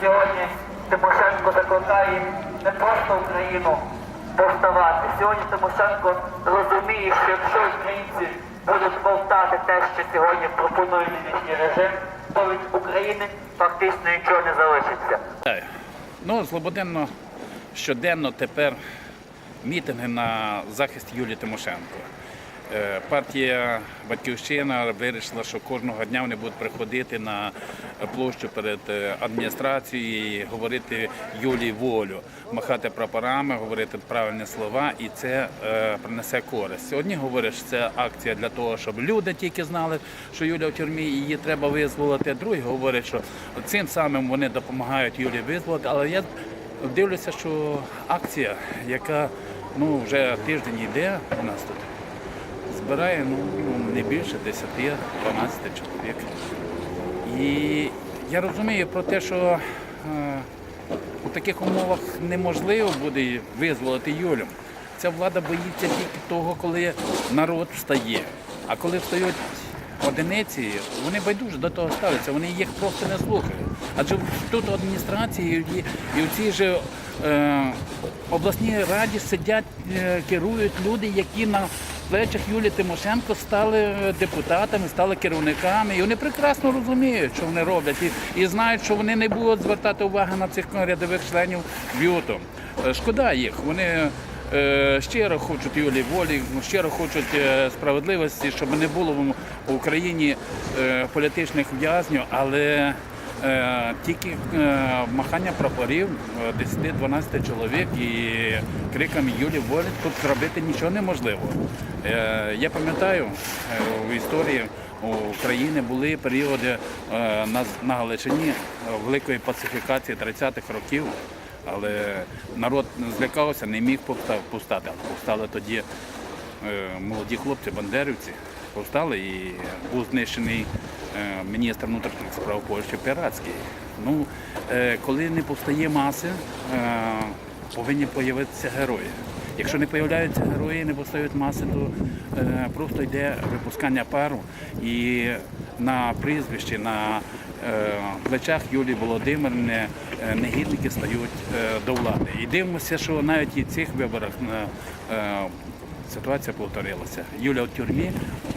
сьогодні Тимошенко закликає не просто Україну повставати. Сьогодні Тимошенко розуміє, що якщо українці будуть повтати те, що сьогодні пропонує нинішній режим, то від України фактично нічого не залишиться. Ну, злободенно щоденно тепер мітинги на захист Юлії Тимошенко. Е, Партія Батьківщина вирішила, що кожного дня вони будуть приходити на площу перед е, адміністрацією і говорити Юлії волю, махати прапорами, говорити правильні слова, і це е, принесе користь. Сьогодні говориш, це акція для того, щоб люди тільки знали, що Юля в тюрмі її треба визволити. Другі говорять, що цим самим вони допомагають Юлії визволити. Але я дивлюся, що акція, яка ну вже тиждень йде у нас тут збирає ну, не більше 10-12 чоловік. І я розумію про те, що е, у таких умовах неможливо буде визволити Юлю. Ця влада боїться тільки того, коли народ встає. А коли встають одиниці, вони байдуже до того ставляться, вони їх просто не слухають. Адже тут адміністрації і, в цій же обласній раді сидять, е, керують люди, які на плечах Юлії Тимошенко стали е, депутатами, стали керівниками. І вони прекрасно розуміють, що вони роблять, і, і знають, що вони не будуть звертати увагу на цих рядових членів б'ютом. Е, Шкода їх. Вони е, щиро хочуть Юлії волі, щиро хочуть е, справедливості, щоб не було в Україні е, політичних в'язнів, але е, тільки е, махання прапорів е, 10-12 чоловік і криками Юлі волі тут зробити нічого неможливо. Е, я пам'ятаю, е, в історії України були періоди е, на, Галичині е, великої пацифікації 30-х років. Але народ злякався, не міг повста- повстати. Повстали тоді е, молоді хлопці, бандерівці, повстали і був знищений е, міністр внутрішніх справ Польщі Піратський. Ну, е, коли не повстає маси, е, повинні з'явитися герої. Якщо не з'являються герої, не повстають маси, то е, просто йде випускання пару і на прізвищі, на е, плечах Юлії Володимирівни е, негідники стають е, до влади. І дивимося, що навіть і в цих виборах е, е, ситуація повторилася. Юля в тюрмі,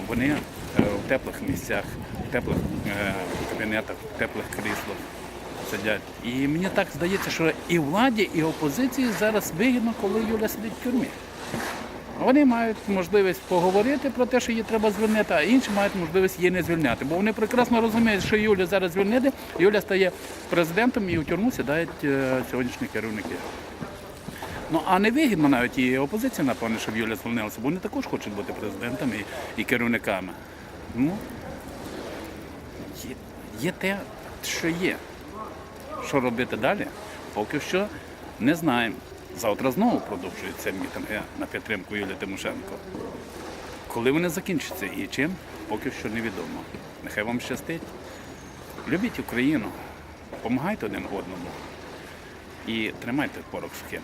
вони е, в теплих місцях, теплих е, кабінетах, теплих кріслах сидять. І мені так здається, що і владі, і опозиції зараз вигідно, коли Юля сидить в тюрмі. Вони мають можливість поговорити про те, що її треба звільнити, а інші мають можливість її не звільняти. Бо вони прекрасно розуміють, що Юлю зараз звільнити, Юля стає президентом і в тюрму сідають е, сьогоднішні керівники. Ну а не вигідно навіть і опозиція, напевно, щоб Юля звільнилася, бо вони також хочуть бути президентами і, і керівниками. Ну, є, є те, що є. Що робити далі? Поки що не знаємо. Завтра знову продовжуються мітинги на підтримку Юлії Тимошенко. Коли вони закінчаться і чим, поки що невідомо. Нехай вам щастить. Любіть Україну, допомагайте один одному і тримайте порох сухим.